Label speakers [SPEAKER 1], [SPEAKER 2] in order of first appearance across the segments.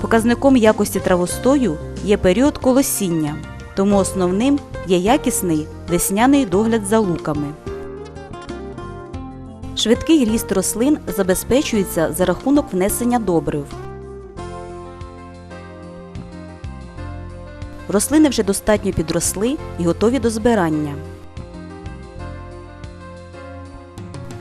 [SPEAKER 1] Показником якості травостою є період колосіння, тому основним є якісний весняний догляд за луками. Швидкий ріст рослин забезпечується за рахунок внесення добрив. Рослини вже достатньо підросли і готові до збирання.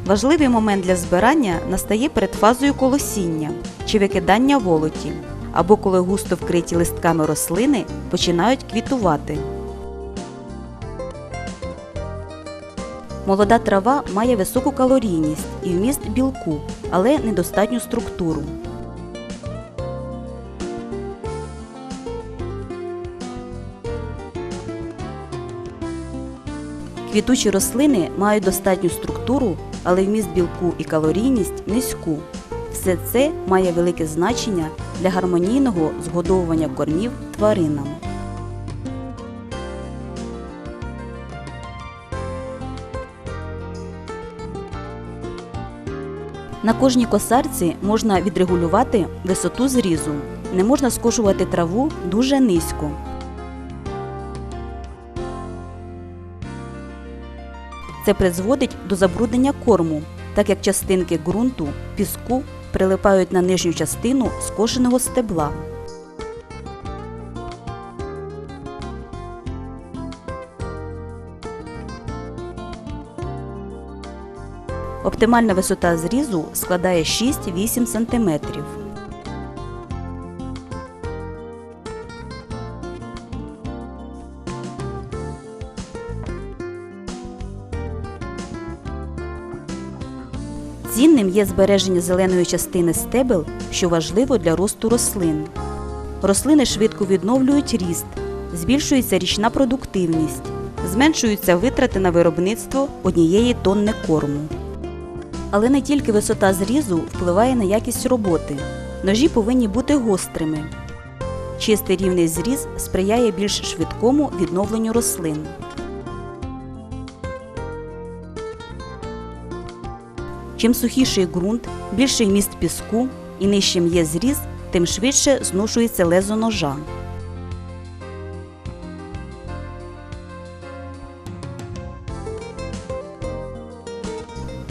[SPEAKER 1] Важливий момент для збирання настає перед фазою колосіння чи викидання волоті, або коли густо вкриті листками рослини починають квітувати. Молода трава має високу калорійність і вміст білку, але недостатню структуру. Квітучі рослини мають достатню структуру, але вміст білку і калорійність низьку. Все це має велике значення для гармонійного згодовування кормів тваринам. На кожній косарці можна відрегулювати висоту зрізу. Не можна скошувати траву дуже низько. Це призводить до забруднення корму, так як частинки ґрунту, піску прилипають на нижню частину скошеного стебла. Оптимальна висота зрізу складає 6-8 см. Цінним є збереження зеленої частини стебел, що важливо для росту рослин. Рослини швидко відновлюють ріст, збільшується річна продуктивність, зменшуються витрати на виробництво однієї тонни корму. Але не тільки висота зрізу впливає на якість роботи. Ножі повинні бути гострими. Чистий рівний зріз сприяє більш швидкому відновленню рослин. Чим сухіший ґрунт, більший міст піску і нижчим є зріз, тим швидше зношується лезо ножа.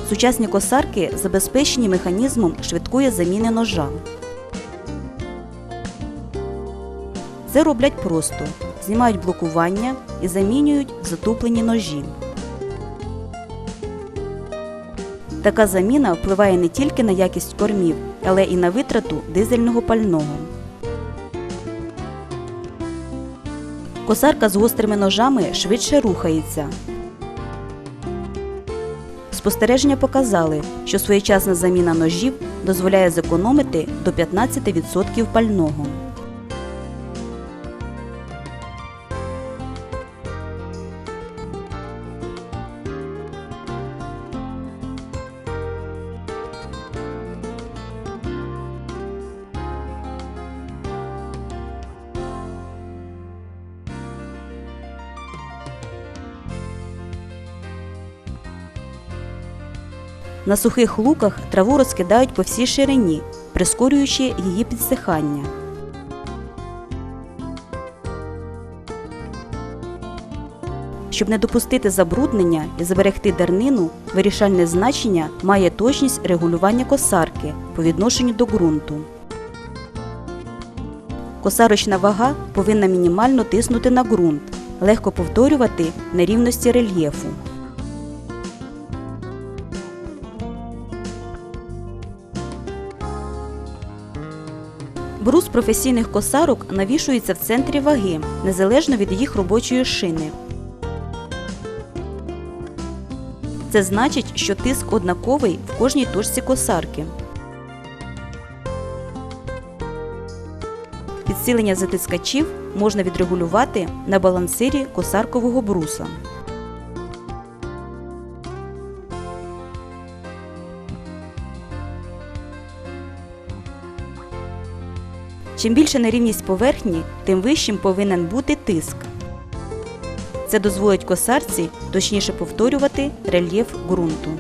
[SPEAKER 1] Сучасні косарки забезпечені механізмом швидкої заміни ножа. Це роблять просто: знімають блокування і замінюють затуплені ножі. Така заміна впливає не тільки на якість кормів, але і на витрату дизельного пального. Косарка з гострими ножами швидше рухається. Спостереження показали, що своєчасна заміна ножів дозволяє зекономити до 15% пального. На сухих луках траву розкидають по всій ширині, прискорюючи її підсихання. Щоб не допустити забруднення і зберегти дернину, вирішальне значення має точність регулювання косарки по відношенню до ґрунту. Косарочна вага повинна мінімально тиснути на ґрунт, легко повторювати нерівності рельєфу. Брус професійних косарок навішується в центрі ваги, незалежно від їх робочої шини. Це значить, що тиск однаковий в кожній точці косарки. Підсилення затискачів можна відрегулювати на балансирі косаркового бруса. Чим більше нерівність поверхні, тим вищим повинен бути тиск. Це дозволить косарці точніше повторювати рельєф ґрунту.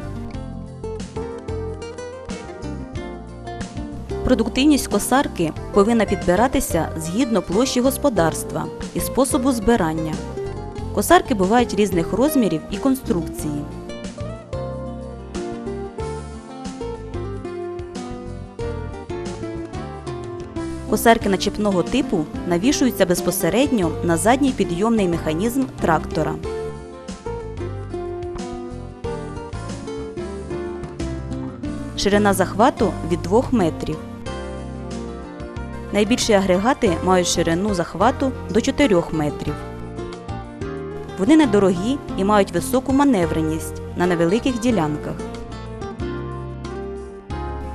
[SPEAKER 1] Продуктивність косарки повинна підбиратися згідно площі господарства і способу збирання. Косарки бувають різних розмірів і конструкції. Косарки начепного типу навішуються безпосередньо на задній підйомний механізм трактора. Ширина захвату від 2 метрів. Найбільші агрегати мають ширину захвату до 4 метрів. Вони недорогі і мають високу маневреність на невеликих ділянках.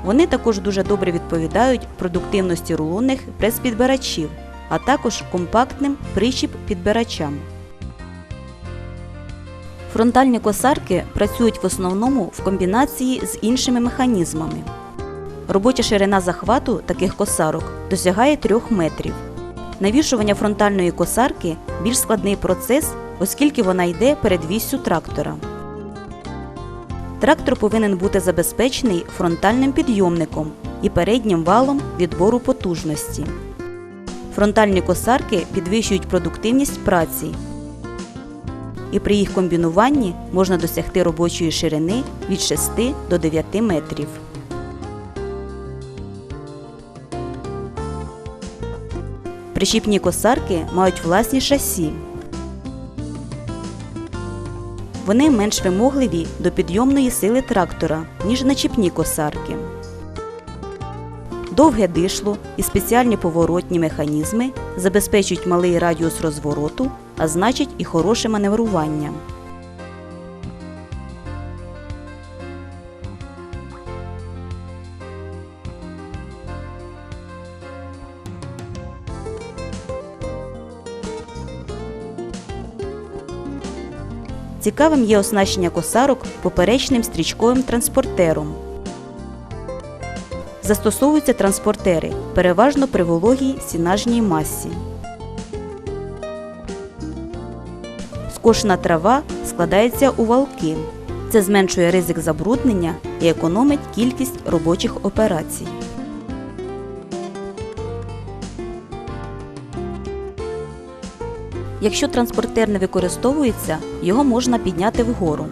[SPEAKER 1] Вони також дуже добре відповідають продуктивності рулонних прес-підбирачів, а також компактним прищіп-підбирачам. Фронтальні косарки працюють в основному в комбінації з іншими механізмами. Робоча ширина захвату таких косарок досягає 3 метрів. Навішування фронтальної косарки більш складний процес, оскільки вона йде перед віссю трактора. Трактор повинен бути забезпечений фронтальним підйомником і переднім валом відбору потужності. Фронтальні косарки підвищують продуктивність праці. І при їх комбінуванні можна досягти робочої ширини від 6 до 9 метрів. Прищіпні косарки мають власні шасі. Вони менш вимогливі до підйомної сили трактора, ніж начіпні косарки. Довге дишло і спеціальні поворотні механізми забезпечують малий радіус розвороту, а значить і хороше маневрування. Цікавим є оснащення косарок поперечним стрічковим транспортером. Застосовуються транспортери переважно при вологій сінажній масі. Скошена трава складається у валки. Це зменшує ризик забруднення і економить кількість робочих операцій. Якщо транспортер не використовується, його можна підняти вгору.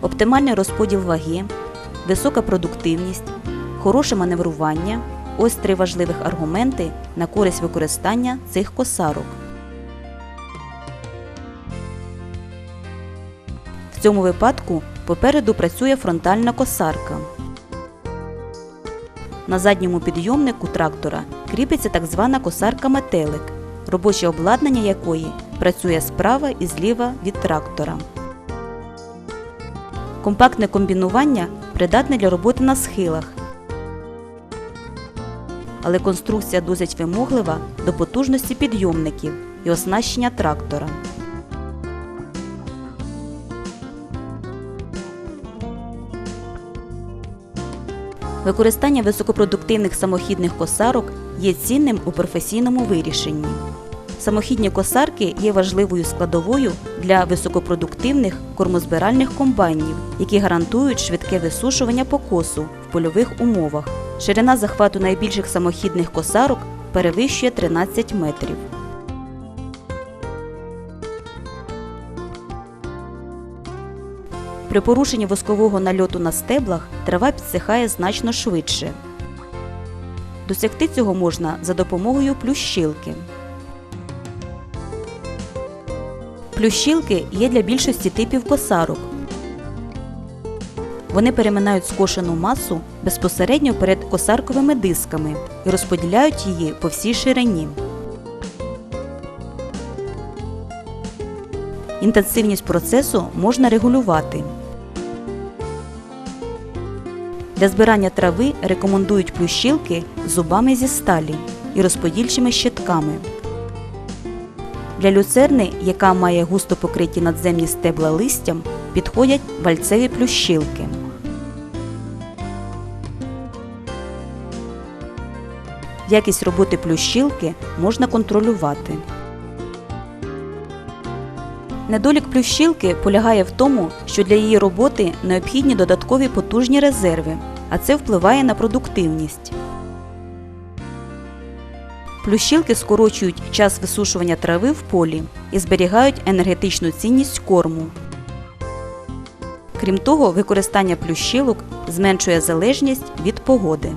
[SPEAKER 1] Оптимальний розподіл ваги, висока продуктивність, хороше маневрування ось три важливих аргументи на користь використання цих косарок. В цьому випадку попереду працює фронтальна косарка. На задньому підйомнику трактора кріпиться так звана косарка метелик, робоче обладнання якої працює справа і зліва від трактора. Компактне комбінування придатне для роботи на схилах, але конструкція досить вимоглива до потужності підйомників і оснащення трактора. Використання високопродуктивних самохідних косарок є цінним у професійному вирішенні. Самохідні косарки є важливою складовою для високопродуктивних кормозбиральних комбайнів, які гарантують швидке висушування покосу в польових умовах. Ширина захвату найбільших самохідних косарок перевищує 13 метрів. При порушенні воскового нальоту на стеблах трава підсихає значно швидше. Досягти цього можна за допомогою плющилки. Плющилки є для більшості типів косарок. Вони переминають скошену масу безпосередньо перед косарковими дисками і розподіляють її по всій ширині. Інтенсивність процесу можна регулювати. Для збирання трави рекомендують плющилки зубами зі сталі і розподільчими щитками. Для люцерни, яка має густо покриті надземні стебла листям, підходять вальцеві плющилки. Якість роботи плющилки можна контролювати. Недолік плющилки полягає в тому, що для її роботи необхідні додаткові потужні резерви, а це впливає на продуктивність. Плющилки скорочують час висушування трави в полі і зберігають енергетичну цінність корму. Крім того, використання плющилок зменшує залежність від погоди.